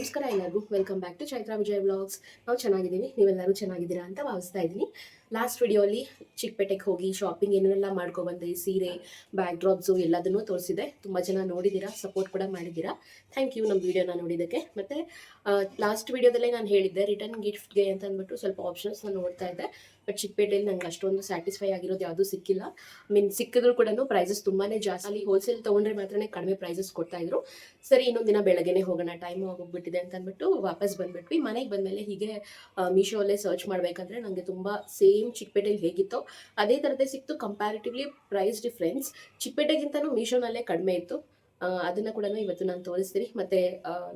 ನಮಸ್ಕಾರ ಎಲ್ಲರಿಗೂ. Welcome back to Chaitra Vijay vlogs ನಾವು ಚೆನ್ನಾಗಿದ್ದೀನಿ ನೀವೆಲ್ಲರೂ ಚೆನ್ನಾಗಿದ್ದೀರಾ ಅಂತ ಭಾವಿಸ್ತಾ ಇದ್ದೀನಿ. ಲಾಸ್ಟ್ ವಿಡಿಯೋಲಿ ಚಿಕ್ಕಪೇಟೆಗೆ ಹೋಗಿ ಶಾಪಿಂಗ್ ಏನೆಲ್ಲ ಮಾಡ್ಕೊಬಂದೆ ಸೀರೆ ಬ್ಯಾಕ್ ಡ್ರಾಪ್ಸು ಎಲ್ಲದನ್ನೂ ತೋರಿಸಿದೆ ತುಂಬ ಜನ ನೋಡಿದ್ದೀರಾ ಸಪೋರ್ಟ್ ಕೂಡ ಮಾಡಿದ್ದೀರಾ. ಥ್ಯಾಂಕ್ ಯು ನಮ್ಮ ವಿಡಿಯೋನ ನೋಡಿದ್ದಕ್ಕೆ. ಮತ್ತು ಲಾಸ್ಟ್ ವಿಡಿಯೋದಲ್ಲೇ ನಾನು ಹೇಳಿದ್ದೆ ರಿಟರ್ನ್ ಗಿಫ್ಟ್ಗೆ ಅಂತ ಅಂದ್ಬಿಟ್ಟು ಸ್ವಲ್ಪ ಆಪ್ಷನ್ಸ್ ನಾನು ನೋಡ್ತಾ ಇದ್ದೆ. ಬಟ್ ಚಿಕ್ಕಪೇಟೆಯಲ್ಲಿ ನಂಗೆ ಅಷ್ಟೊಂದು ಸ್ಯಾಟಿಸ್ಫೈ ಆಗಿರೋದು ಯಾವುದೂ ಸಿಕ್ಕಿಲ್ಲ. ಮೀನ್ ಸಿಕ್ಕಿದ್ರು ಕೂಡ ಪ್ರೈಸಸ್ ತುಂಬಾನೇ ಜಾಸ್ತಿ. ಅಲ್ಲಿ ಹೋಲ್ಸೇಲ್ ತೊಗೊಂಡ್ರೆ ಮಾತ್ರ ಕಡಿಮೆ ಪ್ರೈಸಸ್ ಕೊಡ್ತಾ ಇದ್ರು. ಸರಿ, ಇನ್ನೊಂದು ದಿನ ಬೆಳಗ್ಗೆನೆ ಹೋಗೋಣ ಟೈಮ್ ಆಗೋಗ್ಬಿಟ್ಟಿದೆ ಅಂತ ಅಂದ್ಬಿಟ್ಟು ವಾಪಸ್ ಬಂದ್ಬಿಟ್ವಿ. ಮನೆಗೆ ಬಂದ್ಮೇಲೆ ಹೀಗೆ ಮೀಶೋಲ್ಲೇ ಸರ್ಚ್ ಮಾಡಬೇಕಂದ್ರೆ ನನಗೆ ತುಂಬ ಸೇಮ್ ಚಿಕ್ಕಪೇಟೆಯಲ್ಲಿ ಹೇಗಿತ್ತೋ ಅದೇ ಥರದ್ದೇ ಸಿಕ್ತು. ಕಂಪ್ಯಾರಿಟಿವ್ಲಿ ಪ್ರೈಸ್ ಡಿಫ್ರೆನ್ಸ್ ಚಿಕ್ಕಪೇಟೆಗಿಂತನೂ ಮೀಶೋನಲ್ಲೇ ಕಡಿಮೆ ಇತ್ತು. ಅದನ್ನ ಕೂಡ ಇವತ್ತು ನಾನು ತೋರಿಸ್ತೀನಿ. ಮತ್ತೆ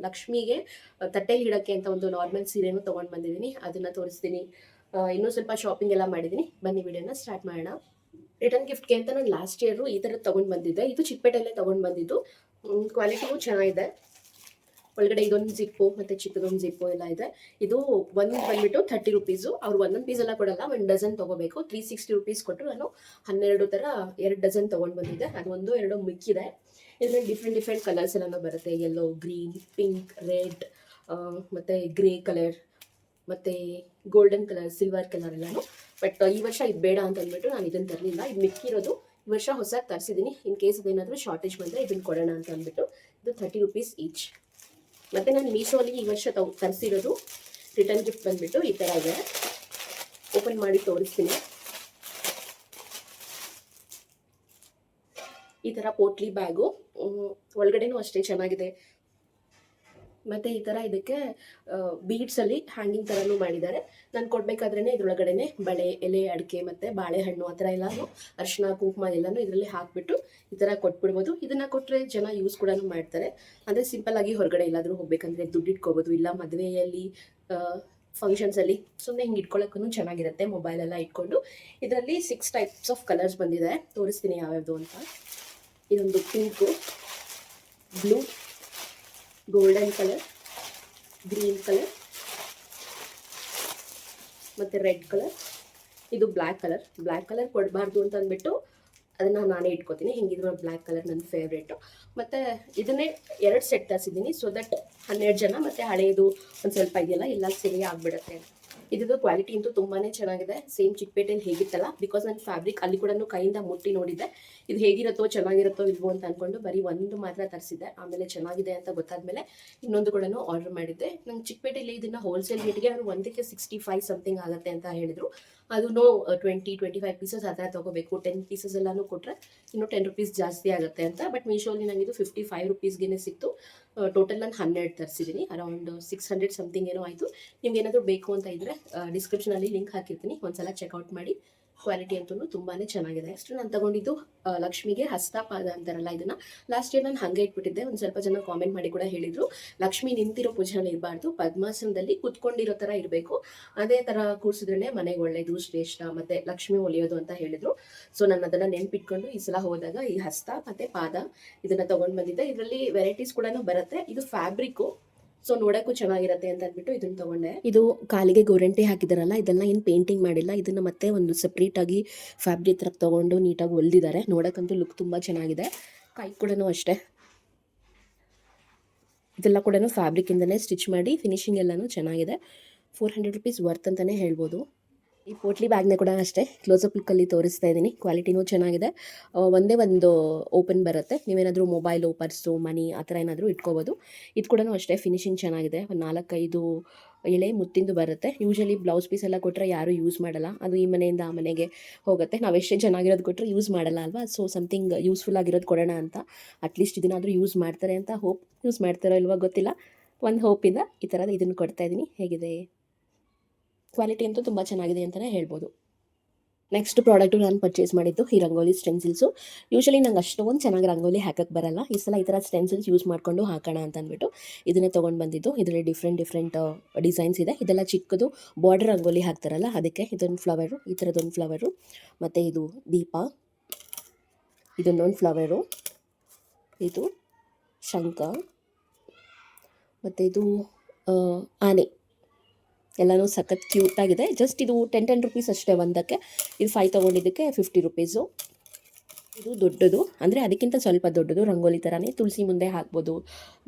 ಲಕ್ಷ್ಮಿಗೆ ತಟ್ಟೆಲಿ ಇಡಕ್ಕೆ ಅಂತ ಒಂದು ನಾರ್ಮಲ್ ಸೀರೆನೂ ತಗೊಂಡ್ ಬಂದಿದ್ದೀನಿ. ಅದನ್ನ ತೋರಿಸ್ತೀನಿ. ಇನ್ನೂ ಸ್ವಲ್ಪ ಶಾಪಿಂಗ್ ಎಲ್ಲ ಮಾಡಿದ್ದೀನಿ ಬನ್ನಿ ವಿಡಿಯೋನ ಸ್ಟಾರ್ಟ್ ಮಾಡೋಣ. ರಿಟರ್ನ್ ಗಿಫ್ಟ್ಗೆ ಅಂತ ನಾನು ಲಾಸ್ಟ್ ಇಯರು ಈ ಥರದ್ದು ತೊಗೊಂಡು ಬಂದಿದ್ದೆ. ಇದು ಚಿಕ್ಕಪೇಟೆಯಲ್ಲೇ ತೊಗೊಂಡು ಬಂದಿದ್ದು. ಕ್ವಾಲಿಟಿನೂ ಚೆನ್ನಾಗಿದೆ. ಒಳಗಡೆ ಇದೊಂದು ಜಿಪ್ಪು ಮತ್ತು ಚಿಕ್ಕದೊಂದು ಜಿಪ್ಪು ಎಲ್ಲ ಇದೆ. ಇದು ಒಂದು ಬಂದ್ಬಿಟ್ಟು ಥರ್ಟಿ ರುಪೀಸು ಅವ್ರು ಒಂದೊಂದು ಪೀಸ್ ಎಲ್ಲ ಕೊಡಲ್ಲ, ಒಂದು ಡಜನ್ ತೊಗೋಬೇಕು. ತ್ರೀ ಸಿಕ್ಸ್ಟಿ ರುಪೀಸ್ ಕೊಟ್ಟು ನಾನು ಹನ್ನೆರಡು ಥರ ಎರಡು ಡಜನ್ ತೊಗೊಂಡು ಬಂದಿದ್ದೆ. ಅದು ಒಂದು, ಎರಡು ಮಿಕ್ಕಿದೆ. ಇದರಲ್ಲಿ ಡಿಫ್ರೆಂಟ್ ಡಿಫ್ರೆಂಟ್ ಕಲರ್ಸ್ ಎಲ್ಲನೂ ಬರುತ್ತೆ. ಯೆಲ್ಲೋ ಗ್ರೀನ್ ಪಿಂಕ್ ರೆಡ್ ಮತ್ತು ಗ್ರೇ ಕಲರ್ ಮತ್ತು ಗೋಲ್ಡನ್ ಕಲರ್ ಸಿಲ್ವರ್ ಕಲರ್ ಎಲ್ಲಾನು. ಬಟ್ ಈ ವರ್ಷ ಇದು ಬೇಡ ಅಂತ ಅಂದ್ಬಿಟ್ಟು ನಾನು ಇದನ್ನು ತರಲಿಲ್ಲ. ಇದು ಮಿಕ್ಕಿರೋದು ಈ ವರ್ಷ ಹೊಸದು ತರಿಸಿದ್ದೀನಿ ಇನ್ ಕೇಸ್ ಅದೇನಾದರೂ ಶಾರ್ಟೇಜ್ ಬಂದರೆ ಇದನ್ನು ಕೊಡೋಣ ಅಂತ ಅಂದ್ಬಿಟ್ಟು ಇದು ಥರ್ಟಿ ರುಪೀಸ್ ಈಚ್ ಮತ್ತು ನಾನು ಮೀಶೋಲಿ ಈ ವರ್ಷ ತಗೊ ತರಿಸಿರೋದು ರಿಟರ್ನ್ ಗಿಫ್ಟ್ ಬಂದ್ಬಿಟ್ಟು ಈ ಥರ ಇದೆ. ಓಪನ್ ಮಾಡಿ ತೋರಿಸ್ತೀನಿ. ಈ ಥರ ಪೋಟ್ಲಿ ಬ್ಯಾಗು ಒಳಗಡೆನೂ ಅಷ್ಟೇ ಚೆನ್ನಾಗಿದೆ. ಮತ್ತು ಈ ಥರ ಇದಕ್ಕೆ ಬೀಡ್ಸಲ್ಲಿ ಹ್ಯಾಂಗಿಂಗ್ ಥರನೂ ಮಾಡಿದ್ದಾರೆ. ನಾನು ಕೊಡಬೇಕಾದ್ರೇ ಇದ್ರೊಳಗಡೆನೆ ಬಳೆ, ಎಲೆ, ಅಡಿಕೆ ಮತ್ತು ಬಾಳೆಹಣ್ಣು ಆ ಥರ ಎಲ್ಲಾನು ಅರಿಶಿನ ಕುಂಕುಮ ಎಲ್ಲಾನು ಇದರಲ್ಲಿ ಹಾಕಿಬಿಟ್ಟು ಈ ಥರ ಕೊಟ್ಬಿಡ್ಬೋದು. ಇದನ್ನು ಕೊಟ್ಟರೆ ಜನ ಯೂಸ್ ಕೂಡ ಮಾಡ್ತಾರೆ. ಅಂದ್ರೆ ಸಿಂಪಲ್ ಆಗಿ ಹೊರಗಡೆ ಎಲ್ಲಾದರೂ ಹೋಗ್ಬೇಕಂದ್ರೆ ದುಡ್ಡು ಇಟ್ಕೋಬೋದು. ಇಲ್ಲ ಮದುವೆಯಲ್ಲಿ ಫಂಕ್ಷನ್ಸಲ್ಲಿ ಸುಮ್ಮನೆ ಹಿಂಗೆ ಇಟ್ಕೊಳ್ಳೋಕ್ಕೂ ಚೆನ್ನಾಗಿರುತ್ತೆ ಮೊಬೈಲ್ ಎಲ್ಲ ಇಟ್ಕೊಂಡು. ಇದರಲ್ಲಿ ಸಿಕ್ಸ್ ಟೈಪ್ಸ್ ಆಫ್ ಕಲರ್ಸ್ ಬಂದಿದೆ. ತೋರಿಸ್ತೀನಿ ಯಾವ್ಯಾವುದು ಅಂತ. ಇದೊಂದು pink blue golden colour green colour ಮತ್ತು ರೆಡ್ ಕಲರ್ ಇದು ಬ್ಲ್ಯಾಕ್ ಕಲರ್ ಬ್ಲ್ಯಾಕ್ ಕಲರ್ ಕೊಡಬಾರ್ದು ಅಂತ ಅಂದ್ಬಿಟ್ಟು ಅದನ್ನು ನಾನೇ ಇಟ್ಕೋತೀನಿ. ಹಿಂಗಿದ್ರು ಬ್ಲ್ಯಾಕ್ ಕಲರ್ ನನ್ನ ಫೇವ್ರೇಟು ಮತ್ತು ಇದನ್ನೇ ಎರಡು ಸೆಟ್ ತರಿಸಿದ್ದೀನಿ ಸೊ ದಟ್ ಹನ್ನೆರಡು ಜನ ಮತ್ತು ಹಳೆಯದು ಒಂದು ಸ್ವಲ್ಪ ಇದೆಯಲ್ಲ ಎಲ್ಲ ಸರಿ ಆಗಿಬಿಡುತ್ತೆ ಇದ್ದು ಕ್ವಾಲಿಟಿ ಅಂತೂ ತುಂಬಾನೇ ಚೆನ್ನಾಗಿದೆ. ಸೇಮ್ ಚಿಕ್ಕಪೇಟೆಯಲ್ಲಿ ಹೇಗಿತ್ತಲ್ಲ? ಬಿಕಾಸ್ ನಾನು ಫ್ಯಾಬ್ರಿಕ್ ಅಲ್ಲಿ ಕೂಡ ಕೈಯಿಂದ ಮುಟ್ಟಿ ನೋಡಿದ್ದೆ. ಇದು ಹೇಗಿರುತ್ತೋ, ಚೆನ್ನಾಗಿರುತ್ತೋ, ಇಲ್ವೋ ಅಂತ ಅನ್ಕೊಂಡು ಬರೀ ಒಂದು ಮಾತ್ರ ತರಿಸಿದ್ದೆ. ಆಮೇಲೆ ಚೆನ್ನಾಗಿದೆ ಅಂತ ಗೊತ್ತಾದ್ಮೇಲೆ ಇನ್ನೊಂದು ಕೂಡ ಆರ್ಡರ್ ಮಾಡಿದ್ದೆ. ನಂಗೆ ಚಿಕ್ಕಪೇಟೆಯಲ್ಲಿ ಇದನ್ನ ಹೋಲ್ಸೇಲ್ ರೇಟ್ಗೆ ಅವರು ಒಂದಕ್ಕೆ ಸಿಕ್ಸ್ಟಿ ಫೈವ್ ಸಮಥಿಂಗ್ ಆಗುತ್ತೆ ಅಂತ ಹೇಳಿದರು. ಅದು no twenty twenty five pieces ಆ ಥರ ತೊಗೋಬೇಕು. ಟೆನ್ ಪೀಸಸ್ ಎಲ್ಲನೂ ಕೊಟ್ಟರೆ ಇನ್ನೂ ಟೆನ್ ರುಪೀಸ್ ಜಾಸ್ತಿ ಆಗುತ್ತೆ ಅಂತ. ಬಟ್ ಮೀಶೋಲಿ ನನಗಿದು ಫಿಫ್ಟಿ ಫೈವ್ ರುಪೀಸ್ಗೆ ಸಿಕ್ತು. ಟೋಟಲ್ ನಾನು ಹನ್ನೆರಡು ತರಿಸಿದ್ದೀನಿ ಅರೌಂಡ್ ಸಿಕ್ಸ್ ಹಂಡ್ರೆಡ್ ಸಮಥಿಂಗ್ ಏನೋ ಆಯಿತು. ನಿಮ್ಗೆ ಏನಾದರೂ ಬೇಕು ಅಂತ ಇದ್ದರೆ ಡಿಸ್ಕ್ರಿಪ್ಷನಲ್ಲಿ ಲಿಂಕ್ ಹಾಕಿರ್ತೀನಿ. ಒಂದ್ಸಲ ಚೆಕ್ಔಟ್ ಮಾಡಿ. ಕ್ವಾಲಿಟಿ ಅಂತೂ ತುಂಬಾನೇ ಚೆನ್ನಾಗಿದೆ. ಅಷ್ಟು ನಾನು ತಗೊಂಡಿದ್ದು ಲಕ್ಷ್ಮಿಗೆ ಹಸ್ತಪಾದ ಅಂತಾರಲ್ಲ ಇದನ್ನ. ಲಾಸ್ಟ್ ಇಯರ್ ನಾನು ಹಂಗೆ ಇಟ್ಬಿಟ್ಟಿದ್ದೆ. ಒಂದು ಸ್ವಲ್ಪ ಜನ ಕಾಮೆಂಟ್ ಮಾಡಿ ಕೂಡ ಹೇಳಿದ್ರು. ಲಕ್ಷ್ಮಿ ನಿಂತಿರೋ ಪೂಜೆನಲ್ಲಿ ಇರಬಾರ್ದು. ಪದ್ಮಾಸನದಲ್ಲಿ ಕುತ್ಕೊಂಡಿರೋ ಥರ ಇರಬೇಕು. ಅದೇ ತರ ಕೂರಿಸಿದ್ರೆ ಮನೆಗೆ ಒಳ್ಳೇದು, ಶ್ರೇಷ್ಠ ಮತ್ತೆ ಲಕ್ಷ್ಮಿ ಒಲಿಯೋದು ಅಂತ ಹೇಳಿದ್ರು. ಸೊ ನಾನು ಅದನ್ನ ನೆನ್ಪಿಟ್ಕೊಂಡು ಈ ಸಲ ಹೋದಾಗ ಈ ಹಸ್ತ ಮತ್ತೆ ಪಾದ ಇದನ್ನ ತಗೊಂಡ್ ಬಂದಿದ್ದೆ. ಇದರಲ್ಲಿ ವೆರೈಟೀಸ್ ಕೂಡ ಬರುತ್ತೆ. ಇದು ಫ್ಯಾಬ್ರಿಕ್ಕು ಸೊ ನೋಡಕ್ಕೂ ಚೆನ್ನಾಗಿರುತ್ತೆ ಅಂತ ಅಂದ್ಬಿಟ್ಟು ಇದನ್ನ ತಗೊಂಡೆ. ಇದು ಕಾಲಿಗೆ ಗೋರಂಟಿ ಹಾಕಿದಾರಲ್ಲ, ಇದನ್ನ ಏನು ಪೇಂಟಿಂಗ್ ಮಾಡಿಲ್ಲ, ಇದನ್ನ ಮತ್ತೆ ಒಂದು ಸಪ್ರೇಟ್ ಆಗಿ ಫ್ಯಾಬ್ರಿಕ್ ತರ ತಗೊಂಡು ನೀಟಾಗಿ ಹೊಲ್ದಿದ್ದಾರೆ ನೋಡಕ್ಕಂತೂ ಲುಕ್ ತುಂಬಾ ಚೆನ್ನಾಗಿದೆ. ಕೈ ಕೂಡ ಅಷ್ಟೇ. ಇದೆಲ್ಲ ಕೂಡ ಫ್ಯಾಬ್ರಿಕ್ ಇಂದನೇ ಸ್ಟಿಚ್ ಮಾಡಿ ಫಿನಿಶಿಂಗ್ ಎಲ್ಲನೂ ಚೆನ್ನಾಗಿದೆ. ಫೋರ್ ಹಂಡ್ರೆಡ್ ರುಪೀಸ್ ವರ್ತ್ ಅಂತಲೇ ಹೇಳ್ಬೋದು. ಈ ಪೋಟ್ಲಿ ಬ್ಯಾಗ್ನ ಕೂಡ ಅಷ್ಟೇ ಕ್ಲೋಸಪ್ ಲುಕ್ಕಲ್ಲಿ ತೋರಿಸ್ತಾ ಇದ್ದೀನಿ. ಕ್ವಾಲಿಟಿನೂ ಚೆನ್ನಾಗಿದೆ. ಒಂದೇ ಒಂದು ಓಪನ್ ಬರುತ್ತೆ. ನೀವೇನಾದರೂ ಮೊಬೈಲು ಪರ್ಸು ಮನಿ ಆ ಥರ ಏನಾದರೂ ಇಟ್ಕೋಬೋದು. ಇದು ಕೂಡ ಅಷ್ಟೇ ಫಿನಿಶಿಂಗ್ ಚೆನ್ನಾಗಿದೆ. ಒಂದು ನಾಲ್ಕೈದು ಎಳೆ ಮುತ್ತಿಂದು ಬರುತ್ತೆ. ಯೂಶಲಿ ಬ್ಲೌಸ್ ಪೀಸ್ ಎಲ್ಲ ಕೊಟ್ಟರೆ ಯಾರೂ ಯೂಸ್ ಮಾಡಲ್ಲ. ಅದು ಈ ಮನೆಯಿಂದ ಆ ಮನೆಗೆ ಹೋಗುತ್ತೆ. ನಾವು ಎಷ್ಟೇ ಚೆನ್ನಾಗಿರೋದು ಕೊಟ್ಟರೆ ಯೂಸ್ ಮಾಡಲ್ಲ ಅಲ್ವಾ? ಸೊ ಸಮಥಿಂಗ್ ಯೂಸ್ಫುಲ್ ಆಗಿರೋದು ಕೊಡೋಣ ಅಂತ ಅಟ್ಲೀಸ್ಟ್ ಇದನ್ನಾದರೂ ಯೂಸ್ ಮಾಡ್ತಾರೆ ಅಂತ ಹೋಪ್ ಯೂಸ್ ಮಾಡ್ತಾರೋ ಇಲ್ವೋ ಗೊತ್ತಿಲ್ಲ. ಒಂದು ಹೋಪಿಂದ ಈ ಥರದ ಇದನ್ನು ಕೊಡ್ತಾ ಇದ್ದೀನಿ. ಹೇಗಿದೆ? ಕ್ವಾಲಿಟಿ ಅಂತೂ ತುಂಬ ಚೆನ್ನಾಗಿದೆ ಅಂತಲೇ ಹೇಳ್ಬೋದು. ನೆಕ್ಸ್ಟ್ ಪ್ರಾಡಕ್ಟು ನಾನು ಪರ್ಚೇಸ್ ಮಾಡಿದ್ದು ಈ ರಂಗೋಲಿ ಸ್ಟೆನ್ಸಿಲ್ಸು ಯೂಶಲಿ ನಂಗೆ ಅಷ್ಟೊಂದು ಚೆನ್ನಾಗಿ ರಂಗೋಲಿ ಹಾಕಕ್ಕೆ ಬರಲ್ಲ. ಈ ಸಲ ಈ ಥರ ಸ್ಟೆನ್ಸಿಲ್ಸ್ ಯೂಸ್ ಮಾಡಿಕೊಂಡು ಹಾಕೋಣ ಅಂತ ಅಂದ್ಬಿಟ್ಟು ಇದನ್ನೇ ತೊಗೊಂಡು ಬಂದಿದ್ದು. ಇದರಲ್ಲಿ ಡಿಫ್ರೆಂಟ್ ಡಿಫ್ರೆಂಟ್ ಡಿಸೈನ್ಸ್ ಇದೆ. ಇದೆಲ್ಲ ಚಿಕ್ಕದು ಬಾರ್ಡರ್ ರಂಗೋಲಿ ಹಾಕ್ತಾರಲ್ಲ, ಅದಕ್ಕೆ ಇದೊಂದು ಫ್ಲವರು ಈ ಥರದೊಂದು ಫ್ಲವರು ಮತ್ತು ಇದು ದೀಪ ಇದೊಂದೊಂದು ಫ್ಲವರು ಇದು ಶಂಖ. ಮತ್ತು ಇದು ಆನೆ. ಎಲ್ಲನೂ ಸಖತ್ ಕ್ಯೂಟಾಗಿದೆ ಜಸ್ಟ್ ಇದು ಟೆನ್ ಟೆನ್ ರುಪೀಸ್ ಅಷ್ಟೇ ಒಂದಕ್ಕೆ. ಇದು ಫೈವ್ ತೊಗೊಂಡಿದ್ದಕ್ಕೆ ಫಿಫ್ಟಿ ರುಪೀಸು ಇದು ದೊಡ್ಡದು. ಅಂದರೆ ಅದಕ್ಕಿಂತ ಸ್ವಲ್ಪ ದೊಡ್ಡದು. ರಂಗೋಲಿ ಥರನೇ ತುಳಸಿ ಮುಂದೆ ಹಾಕ್ಬೋದು.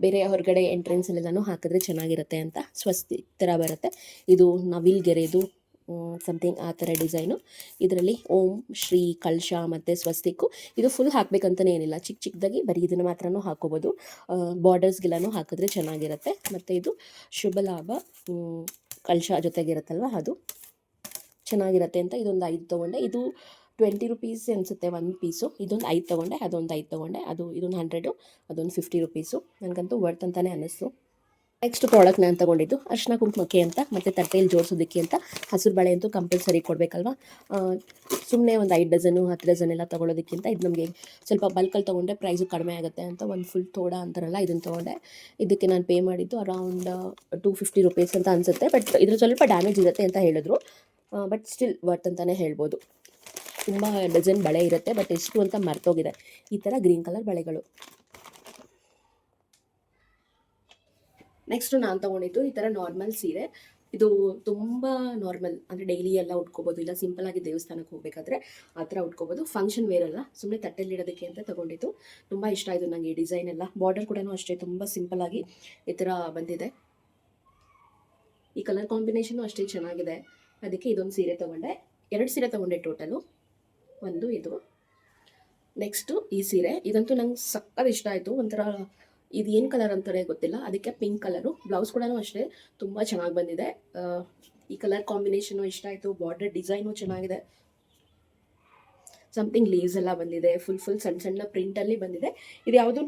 ಬೇರೆ ಹೊರಗಡೆ ಎಂಟ್ರೆನ್ಸಲ್ಲೆಲ್ಲನೂ ಹಾಕಿದ್ರೆ ಚೆನ್ನಾಗಿರುತ್ತೆ ಅಂತ. ಸ್ವಸ್ತಿ ಥರ ಬರುತ್ತೆ. ಇದು ನವಿಲ್ಗೆರೆದು. ಸಮಥಿಂಗ್ ಆ ಥರ ಡಿಸೈನು ಇದರಲ್ಲಿ ಓಂ, ಶ್ರೀ ಕಳಶ ಮತ್ತು ಸ್ವಸ್ತಿಕ್ಕು ಇದು ಫುಲ್ ಹಾಕಬೇಕಂತಲೇ ಏನಿಲ್ಲ. ಚಿಕ್ಕ ಚಿಕ್ಕದಾಗಿ ಬರೀ ಇದನ್ನು ಮಾತ್ರನೂ ಹಾಕೋಬೋದು. ಬಾರ್ಡರ್ಸ್ಗೆಲ್ಲನೂ ಹಾಕಿದ್ರೆ ಚೆನ್ನಾಗಿರುತ್ತೆ. ಮತ್ತು ಇದು ಶುಭ ಲಾಭ ಕಳಶ ಜೊತೆಗಿರುತ್ತಲ್ವ ಅದು. ಚೆನ್ನಾಗಿರುತ್ತೆ ಅಂತ ಇದೊಂದು ಐದು ತೊಗೊಂಡೆ. ಇದು ಟ್ವೆಂಟಿ ರುಪೀಸ್ ಅನಿಸುತ್ತೆ ಒಂದು ಪೀಸು ಇದೊಂದು ಐದು ತೊಗೊಂಡೆ, ಅದೊಂದು ಐದು ತೊಗೊಂಡೆ. ಅದು ಇದೊಂದು ಹಂಡ್ರೆಡು ಅದೊಂದು ಫಿಫ್ಟಿ ರುಪೀಸು ನನಗಂತೂ ವರ್ತ್ ಅಂತಲೇ ಅನ್ನಿಸ್ತು. ನೆಕ್ಸ್ಟ್ ಪ್ರಾಡಕ್ಟ್ ನಾನು ತೊಗೊಂಡಿದ್ದು ಅರ್ಶಿನ ಕುಂಕುಮಕ್ಕೆ ಅಂತ, ಮತ್ತು ತಟ್ಟೆಯಲ್ಲಿ ಜೋಡಿಸೋದಕ್ಕೆ ಅಂತ. ಹಸಿರು ಬಾಳೆ ಅಂತೂ ಕಂಪಲ್ಸರಿ ಕೊಡಬೇಕಲ್ವಾ? ಸುಮ್ಮನೆ ಒಂದು ಐದು ಡಜನು ಹತ್ತು ಡಜನ್ ಎಲ್ಲ ತೊಗೊಳೋದಕ್ಕಿಂತ ಇದು ನಮಗೆ ಸ್ವಲ್ಪ ಬಲ್ಕಲ್ಲಿ ತೊಗೊಂಡ್ರೆ ಪ್ರೈಸು ಕಡಿಮೆ ಆಗುತ್ತೆ ಅಂತ ಒಂದು ಫುಲ್ ತೋಡ ಅಂತಾರಲ್ಲ ಇದನ್ನು ತೊಗೊಂಡೆ. ಇದಕ್ಕೆ ನಾನು ಪೇ ಮಾಡಿದ್ದು ಅರೌಂಡ್ ಟೂ ಫಿಫ್ಟಿ ರುಪೀಸ್ ಅಂತ ಅನಿಸುತ್ತೆ. ಬಟ್ ಇದ್ರ ಸ್ವಲ್ಪ ಡ್ಯಾಮೇಜ್ ಇರುತ್ತೆ ಅಂತ ಹೇಳಿದ್ರು. ಬಟ್ ಸ್ಟಿಲ್ ವರ್ತ್ ಅಂತಲೇ ಹೇಳ್ಬೋದು. ತುಂಬ ಡಜನ್ ಬಳೆ ಇರುತ್ತೆ ಬಟ್ ಎಷ್ಟು ಅಂತ ಮರ್ತೋಗಿದೆ. ಈ ಥರ ಗ್ರೀನ್ ಕಲರ್ ಬಳೆಗಳು. ನೆಕ್ಸ್ಟು ನಾನು ತೊಗೊಂಡಿದ್ದು ಈ ಥರ ನಾರ್ಮಲ್ ಸೀರೆ. ಇದು ತುಂಬ ನಾರ್ಮಲ್ ಅಂದರೆ ಡೈಲಿ ಎಲ್ಲ ಉಟ್ಕೋಬೋದು. ಇಲ್ಲ ಸಿಂಪಲ್ ಆಗಿ ದೇವಸ್ಥಾನಕ್ಕೆ ಹೋಗಬೇಕಾದ್ರೆ ಆ ಥರ ಉಟ್ಕೋಬೋದು. ಫಂಕ್ಷನ್ ವೇರ್ ಅಲ್ಲ. ಸುಮ್ಮನೆ ತಟ್ಟೆಲಿ ಇಡೋದಕ್ಕೆ ಅಂತ ತೊಗೊಂಡಿದ್ದು. ತುಂಬ ಇಷ್ಟ ಆಯಿತು ನನಗೆ ಈ ಡಿಸೈನ್ ಎಲ್ಲ. ಬಾರ್ಡರ್ ಕೂಡ ಅಷ್ಟೇ ತುಂಬ ಸಿಂಪಲ್ ಆಗಿ ಈ ಥರ ಬಂದಿದೆ. ಈ ಕಲರ್ ಕಾಂಬಿನೇಷನು ಅಷ್ಟೇ ಚೆನ್ನಾಗಿದೆ. ಅದಕ್ಕೆ ಇದೊಂದು ಸೀರೆ ತೊಗೊಂಡೆ. ಎರಡು ಸೀರೆ ತೊಗೊಂಡೆ ಟೋಟಲು ಒಂದು ಇದು. ನೆಕ್ಸ್ಟು ಈ ಸೀರೆ. ಇದಂತೂ ನಂಗೆ ಸಕ್ಕತ್ ಇಷ್ಟ ಆಯಿತು. ಒಂಥರ ಇದು ಏನು ಕಲರ್ ಅಂತಾರೆ ಗೊತ್ತಿಲ್ಲ, ಅದಕ್ಕೆ ಪಿಂಕ್ ಕಲರು ಬ್ಲೌಸ್ ಕೂಡ ಅಷ್ಟೇ, ತುಂಬ ಚೆನ್ನಾಗಿ ಬಂದಿದೆ. ಈ ಕಲರ್ ಕಾಂಬಿನೇಷನು ಇಷ್ಟ ಆಯಿತು ಬಾರ್ಡರ್ ಡಿಸೈನು ಚೆನ್ನಾಗಿದೆ. ಸಮಥಿಂಗ್ ಲೀವ್ಸ್ ಎಲ್ಲ ಬಂದಿದೆ ಫುಲ್ ಫುಲ್ ಸಣ್ಣ ಸಣ್ಣ ಪ್ರಿಂಟಲ್ಲಿ ಬಂದಿದೆ. ಇದು ಯಾವುದೂ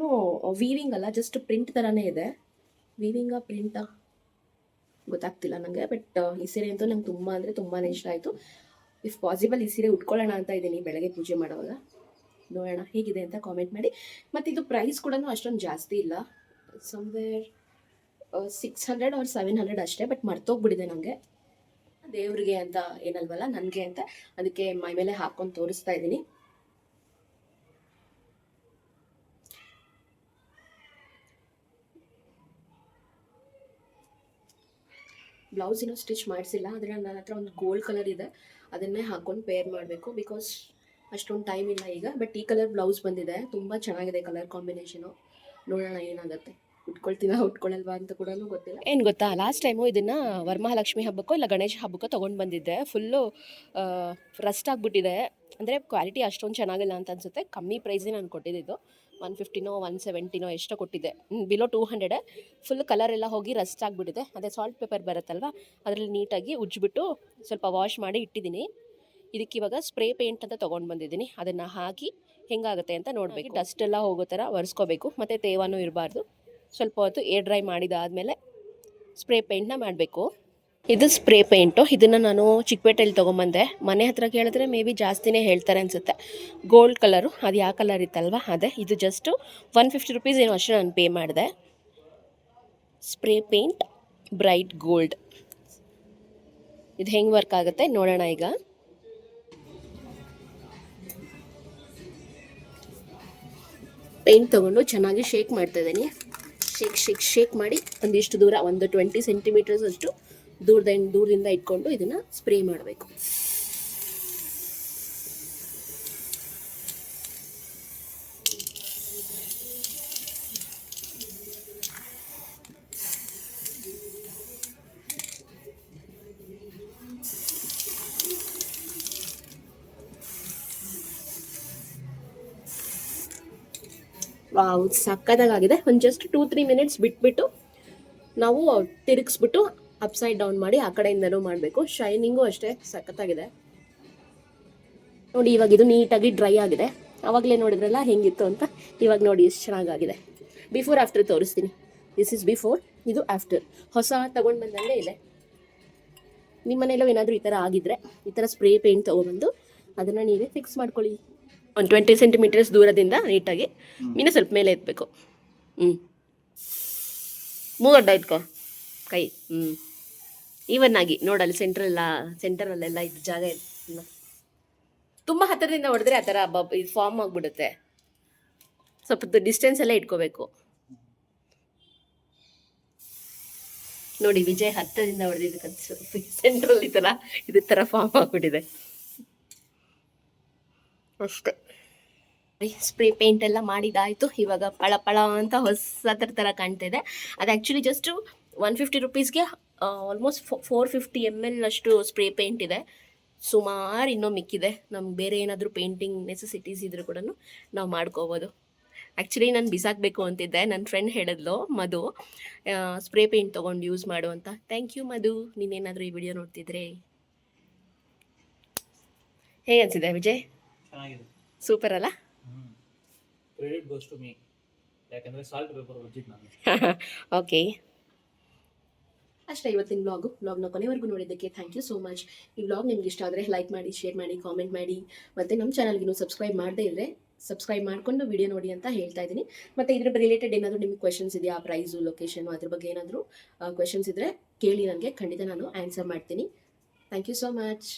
ವೀವಿಂಗ್ ಅಲ್ಲ ಜಸ್ಟ್ ಪ್ರಿಂಟ್ ಥರನೇ ಇದೆ. ವೀವಿಂಗ ಪ್ರಿಂಟಾ ಗೊತ್ತಾಗ್ತಿಲ್ಲ ನನಗೆ ಬಟ್ ಈ ಸೀರೆ ಅಂತೂ ನಂಗೆ ತುಂಬ ಅಂದರೆ ತುಂಬಾ ಇಷ್ಟ ಆಯಿತು. ಇಫ್ ಪಾಸಿಬಲ್ ಈ ಸೀರೆ ಉಟ್ಕೊಳ್ಳೋಣ ಅಂತ ಇದ್ದೀನಿ, ಬೆಳಗ್ಗೆ ಪೂಜೆ ಮಾಡುವಾಗ. ನೋಡೋಣ ಹೇಗಿದೆ ಅಂತ ಕಾಮೆಂಟ್ ಮಾಡಿ. ಮತ್ತು ಇದು ಪ್ರೈಸ್ ಕೂಡ ಅಷ್ಟೊಂದು ಜಾಸ್ತಿ ಇಲ್ಲ. Somewhere six hundred or seven hundred ಅಷ್ಟೇ ಬಟ್ ಮರ್ತೋಗ್ಬಿಟ್ಟಿದೆ ನನಗೆ ದೇವ್ರಿಗೆ ಅಂತ ಏನಲ್ವಲ್ಲ, ನನಗೆ ಅಂತ. ಅದಕ್ಕೆ ಮೈ ಮೇಲೆ ಹಾಕೊಂಡು ತೋರಿಸ್ತಾ ಇದ್ದೀನಿ. ಬ್ಲೌಸ್ ಇನ್ನೂ ಸ್ಟಿಚ್ ಮಾಡಿಸಿಲ್ಲ, ಆದರೆ ನನ್ನ ಹತ್ರ ಒಂದು ಗೋಲ್ಡ್ ಕಲರ್ ಇದೆ. ಅದನ್ನೇ ಹಾಕ್ಕೊಂಡು ಪೇರ್ ಮಾಡಬೇಕು ಬಿಕಾಸ್ ಅಷ್ಟೊಂದು ಟೈಮ್ ಇಲ್ಲ ಈಗ ಬಟ್ ಈ ಕಲರ್ ಬ್ಲೌಸ್ ಬಂದಿದೆ. ತುಂಬ ಚೆನ್ನಾಗಿದೆ ಕಲರ್ ಕಾಂಬಿನೇಷನು ನೋಡೋಣ ಏನಾಗುತ್ತೆ. ಉಟ್ಕೊಳ್ತೀವ ಉಟ್ಕೊಳ್ಳಲ್ವಾ ಅಂತ ಕೂಡ ಗೊತ್ತಿಲ್ಲ. ಏನು ಗೊತ್ತಾ? ಲಾಸ್ಟ್ ಟೈಮು ಇದನ್ನು ವರಮಹಾಲಕ್ಷ್ಮಿ ಹಬ್ಬಕ್ಕೋ ಇಲ್ಲ ಗಣೇಶ ಹಬ್ಬಕ್ಕೋ ತೊಗೊಂಡು ಬಂದಿದ್ದೆ. ಫುಲ್ಲು ರಸ್ಟ್ ಆಗಿಬಿಟ್ಟಿದೆ. ಅಂದರೆ ಕ್ವಾಲಿಟಿ ಅಷ್ಟೊಂದು ಚೆನ್ನಾಗಿಲ್ಲ ಅಂತ ಅನಿಸುತ್ತೆ. ಕಮ್ಮಿ ಪ್ರೈಸೇ ನಾನು ಕೊಟ್ಟಿದ್ದು. ಒನ್ ಫಿಫ್ಟಿನೋ ಒನ್ ಸೆವೆಂಟಿನೋ ಎಷ್ಟೋ ಕೊಟ್ಟಿದ್ದೆ. Below two hundred full colour ಎಲ್ಲ ಹೋಗಿ ರಸ್ಟ್ ಆಗಿಬಿಟ್ಟಿದೆ. ಅದೇ ಸಾಲ್ಟ್ ಪೇಪರ್ ಬರುತ್ತಲ್ವ? ಅದರಲ್ಲಿ ನೀಟಾಗಿ ಉಜ್ಜಿಬಿಟ್ಟು ಸ್ವಲ್ಪ ವಾಶ್ ಮಾಡಿ ಇಟ್ಟಿದ್ದೀನಿ. ಇದಕ್ಕೆ ಇವಾಗ ಸ್ಪ್ರೇ ಪೇಂಟ್ ಅಂತ ತೊಗೊಂಡು ಬಂದಿದ್ದೀನಿ. ಅದನ್ನು ಹಾಕಿ ಹೆಂಗಾಗುತ್ತೆ ಅಂತ ನೋಡಬೇಕು. ಡಸ್ಟ್ ಎಲ್ಲ ಹೋಗೋ ಥರ ಒರೆಸ್ಕೋಬೇಕು. ಮತ್ತು ತೇವನೂ ಇರಬಾರ್ದು. ಸ್ವಲ್ಪ ಹೊತ್ತು ಏರ್ ಡ್ರೈ ಮಾಡಿದಾದಮೇಲೆ ಸ್ಪ್ರೇ ಪೇಂಟ್ನ ಮಾಡಬೇಕು. ಇದು ಸ್ಪ್ರೇ ಪೇಂಟು ಇದನ್ನು ನಾನು ಚಿಕ್ಕಪೇಟೆಯಲ್ಲಿ ತೊಗೊಂಬಂದೆ. ಮನೆ ಹತ್ರ ಕೇಳಿದ್ರೆ ಮೇ ಬಿ ಜಾಸ್ತಿನೇ ಹೇಳ್ತಾರೆ ಅನಿಸುತ್ತೆ. ಗೋಲ್ಡ್ ಕಲರು ಅದು ಯಾವ ಕಲರ್ ಇತ್ತಲ್ವ? ಅದೇ ಇದು ಜಸ್ಟು ಒನ್ ಫಿಫ್ಟಿ ರುಪೀಸ್ ಏನು ಅಷ್ಟೇ ನಾನು ಪೇ ಮಾಡಿದೆ. ಸ್ಪ್ರೇ ಪೇಂಟ್ ಬ್ರೈಟ್ ಗೋಲ್ಡ್ ಇದು ಹೆಂಗೆ ವರ್ಕ್ ಆಗುತ್ತೆ ನೋಡೋಣ ಈಗ. ಪೇಂಟ್ ತೊಗೊಂಡು ಚೆನ್ನಾಗಿ ಶೇಕ್ ಮಾಡ್ತಾ ಇದ್ದೀನಿ. ಶೇಕ್ ಶೇಕ್ ಶೇಕ್ ಮಾಡಿ ಒಂದಿಷ್ಟು ದೂರ ಒಂದು ಟ್ವೆಂಟಿ ಸೆಂಟಿಮೀಟರ್ಸ್ ಅಷ್ಟು ದೂರದ ದೂರದಿಂದ ಇಟ್ಕೊಂಡು ಇದನ್ನು ಸ್ಪ್ರೇ ಮಾಡಬೇಕು. ವಾವ್ ಸಕ್ಕತ್ತಾಗಿದೆ ಒಂದು ಜಸ್ಟ್ ಟೂ ತ್ರೀ ಮಿನಿಟ್ಸ್ ಬಿಟ್ಬಿಟ್ಟು ನಾವು ತಿರುಗಿಸ್ಬಿಟ್ಟು ಅಪ್ಸೈಡ್ ಡೌನ್ ಮಾಡಿ ಆ ಕಡೆಯಿಂದನೂ ಮಾಡಬೇಕು. ಶೈನಿಂಗು ಅಷ್ಟೇ ಸಖತ್ತಾಗಿದೆ. ನೋಡಿ ಇವಾಗ ಇದು ನೀಟಾಗಿ ಡ್ರೈ ಆಗಿದೆ. ಆವಾಗಲೇ ನೋಡಿದ್ರಲ್ಲ ಹೆಂಗಿತ್ತು ಅಂತ? ಇವಾಗ ನೋಡಿ ಎಷ್ಟು ಚೆನ್ನಾಗಾಗಿದೆ. ಬಿಫೋರ್ ಆಫ್ಟರ್ ತೋರಿಸ್ತೀನಿ. ದಿಸ್ ಇಸ್ ಬಿಫೋರ್ ಇದು ಆಫ್ಟರ್ ಹೊಸ ತಗೊಂಡು ಬಂದಂಗೆ ಇದೆ. ನಿಮ್ಮ ಮನೆಯಲ್ಲೂ ಏನಾದರೂ ಈ ಥರ ಆಗಿದ್ರೆ ಈ ಥರ ಸ್ಪ್ರೇ ಪೇಂಟ್ ತೊಗೊಬಂದು ಅದನ್ನು ನೀವೇ ಫಿಕ್ಸ್ ಮಾಡ್ಕೊಳ್ಳಿ. ಒಂದು ಟ್ವೆಂಟಿ ಸೆಂಟಿಮೀಟರ್ಸ್ ದೂರದಿಂದ ನೀಟಾಗಿ ಮೀನು ಸ್ವಲ್ಪ ಮೇಲೆ ಎತ್ತಬೇಕು ಹ್ಞೂ ಮೂಗಡ್ಡ ಅಡ್ಡ ಇಟ್ಕೋ ಕೈ. ಹ್ಞೂ ಈವನ್ ಆಗಿ ನೋಡಲ್ಲಿ ಸೆಂಟ್ರಲ್ಲ ಸೆಂಟರಲ್ಲೆಲ್ಲ ಇದು ಜಾಗ ಇಲ್ಲ ತುಂಬ ಹತ್ತಿರದಿಂದ ಹೊಡೆದ್ರೆ ಆ ಥರ ಬಬ್ ಇದು ಫಾರ್ಮ್ ಆಗಿಬಿಡುತ್ತೆ. ಸ್ವಲ್ಪ ಡಿಸ್ಟೆನ್ಸ್ ಎಲ್ಲ ಇಟ್ಕೋಬೇಕು. ನೋಡಿ ವಿಜಯ್ ಹತ್ತರಿಂದ ಹೊಡೆದಿದ್ದಕ್ಕೆ ಸೆಂಟ್ರಲ್ ಈ ಥರ ಇದೇ ಥರ ಫಾರ್ಮ್ ಆಗಿಬಿಟ್ಟಿದೆ. ಅಷ್ಟೇ. ಸ್ಪ್ರೇ ಪೇಂಟ್ ಎಲ್ಲ ಮಾಡಿದಾಯಿತು. ಇವಾಗ ಪಳ ಪಳ ಅಂತ ಹೊಸದ್ರ ಥರ ಕಾಣ್ತಿದೆ. ಅದು actually just one fifty ರುಪೀಸ್ಗೆ almost four fifty M L ಅಷ್ಟು ಸ್ಪ್ರೇ ಪೇಂಟ್ ಇದೆ. ಸುಮಾರು ಇನ್ನೂ ಮಿಕ್ಕಿದೆ. ನಮ್ಗೆ ಬೇರೆ ಏನಾದರೂ ಪೇಂಟಿಂಗ್ ನೆಸೆಸಿಟೀಸ್ ಇದ್ರೂ ಕೂಡ ನಾವು ಮಾಡ್ಕೋಬೋದು. ಆ್ಯಕ್ಚುಲಿ ನಾನು ಬಿಸಾಕಬೇಕು ಅಂತಿದ್ದೆ. ನನ್ನ ಫ್ರೆಂಡ್ ಹೇಳಿದ್ಲು ಮಧು ಸ್ಪ್ರೇ ಪೇಂಟ್ ತೊಗೊಂಡು ಯೂಸ್ ಮಾಡು ಅಂತ. Thank you Madhu. ನೀನೇನಾದರೂ ಈ ವಿಡಿಯೋ ನೋಡ್ತಿದ್ರೆ. ಹೇಗೆ ಅನಿಸಿದೆ ವಿಜಯ್? ಸೂಪರ್ ಅಲ್ಲ? ಕ್ರೆಡಿಟ್ ಗೋಸ್ ಟು ಮೀ ಯಾಕಂದ್ರೆ ಸಾಲ್ಟ್ ಪೇಪರ್ ಒಜ್ಜಿದ್ದು ನಾನು. ಓಕೆ ಅಷ್ಟೇ ಇವತ್ತಿನ ಬ್ಲಾಗು ಬ್ಲಾಗ್ನ ಕೊನೆವರೆಗೂ ನೋಡಿದ್ದಕ್ಕೆ ಥ್ಯಾಂಕ್ ಯು ಸೋ ಮಚ್ ಈ ಬ್ಲಾಗ್ ನಿಮ್ಗೆ ಇಷ್ಟ ಆದರೆ ಲೈಕ್ ಮಾಡಿ ಶೇರ್ ಮಾಡಿ ಕಾಮೆಂಟ್ ಮಾಡಿ. ಮತ್ತು ನಮ್ಮ ಚಾನಲ್ಗಿನ್ನೂ ಸಬ್ಸ್ಕ್ರೈಬ್ ಮಾಡದೇ ಇದ್ದರೆ ಸಬ್ಸ್ಕ್ರೈಬ್ ಮಾಡಿಕೊಂಡು ವಿಡಿಯೋ ನೋಡಿ ಅಂತ ಹೇಳ್ತಾ ಇದ್ದೀನಿ. ಮತ್ತು ಇದ್ರ ರಿಲೇಟೆಡ್ ಏನಾದರೂ ನಿಮಗೆ ಕ್ವೆಶನ್ಸ್ ಇದೆಯಾ ಪ್ರೈಸು ಲೊಕೇಶನು ಅದ್ರ ಬಗ್ಗೆ ಏನಾದರೂ ಕ್ವೆಶನ್ಸ್ ಇದ್ದರೆ ಕೇಳಿ ನನಗೆ ಖಂಡಿತ ನಾನು ಆನ್ಸರ್ ಮಾಡ್ತೀನಿ. Thank you so much